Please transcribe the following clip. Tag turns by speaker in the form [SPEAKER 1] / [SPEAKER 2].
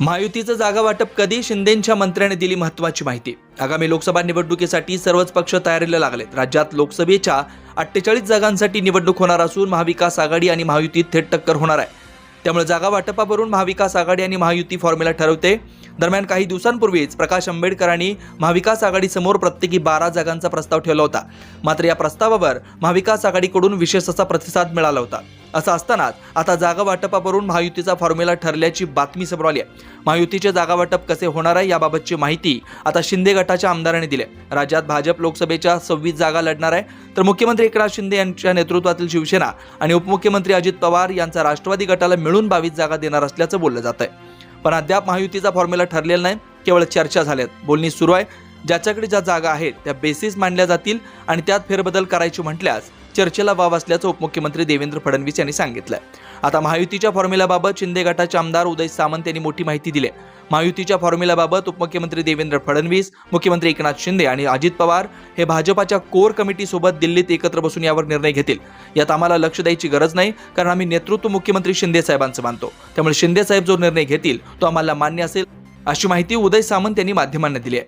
[SPEAKER 1] महायुतीचं जागा वाटप कधी शिंदेंच्या मंत्र्याने दिली महत्वाची माहिती. आगामी लोकसभा निवडणुकीसाठी सर्वच पक्ष तयारीला लागलेत. राज्यात लोकसभेच्या अठ्ठेचाळीस जागांसाठी निवडणूक होणार असून महाविकास आघाडी आणि महायुतीत थेट टक्कर होणार आहे. त्यामुळे जागा वाटपावरून महाविकास आघाडी आणि महायुती फॉर्म्युला ठरवते. दरम्यान काही दिवसांपूर्वीच प्रकाश आंबेडकरांनी महाविकास आघाडीसमोर प्रत्येकी बारा जागांचा प्रस्ताव ठेवला होता. मात्र या प्रस्तावावर महाविकास आघाडीकडून विशेष असा प्रतिसाद मिळाला होता. असं असतानाच आता जागा वाटपावरून महायुतीचा फॉर्म्युला ठरल्याची बातमी समोर आली आहे. महायुतीचे जागा वाटप कसे होणार आहे याबाबतची माहिती आता शिंदे गटाच्या आमदारांनी दिली आहे. राज्यात भाजप लोकसभेच्या सव्वीस जागा लढणार आहे. तर मुख्यमंत्री एकनाथ शिंदे यांच्या नेतृत्वातील शिवसेना आणि उपमुख्यमंत्री अजित पवार यांचा राष्ट्रवादी गटाला मिळून बावीस जागा देणार असल्याचं बोललं जात आहे पण अद्याप महायुतीचा फॉर्म्युला ठरलेला नाही. केवळ चर्चा झाल्यात बोलणी सुरू आहे. ज्याच्याकडे ज्या जागा आहेत त्या बेसिस मांडल्या जातील आणि त्यात फेरबदल करायची म्हटल्यास चर्चेला वाव असल्याचं उपमुख्यमंत्री देवेंद्र फडणवीस यांनी सांगितलं आता महायुतीच्या फॉर्म्युलाबाबत शिंदे गटाचे आमदार उदय सामंत यांनी मोठी माहिती दिली आहे. महायुतीच्या फॉर्म्युलाबाबत उपमुख्यमंत्री देवेंद्र फडणवीस मुख्यमंत्री एकनाथ शिंदे आणि अजित पवार हे भाजपाच्या कोर कमिटीसोबत दिल्लीत एकत्र बसून यावर निर्णय घेतील. यात आम्हाला लक्ष द्यायची गरज नाही कारण आम्ही नेतृत्व मुख्यमंत्री शिंदे साहेबांचं मानतो. त्यामुळे शिंदे साहेब जो निर्णय घेतील तो आम्हाला मान्य असेल अशी माहिती उदय सामंत यांनी माध्यमांना दिली आहे.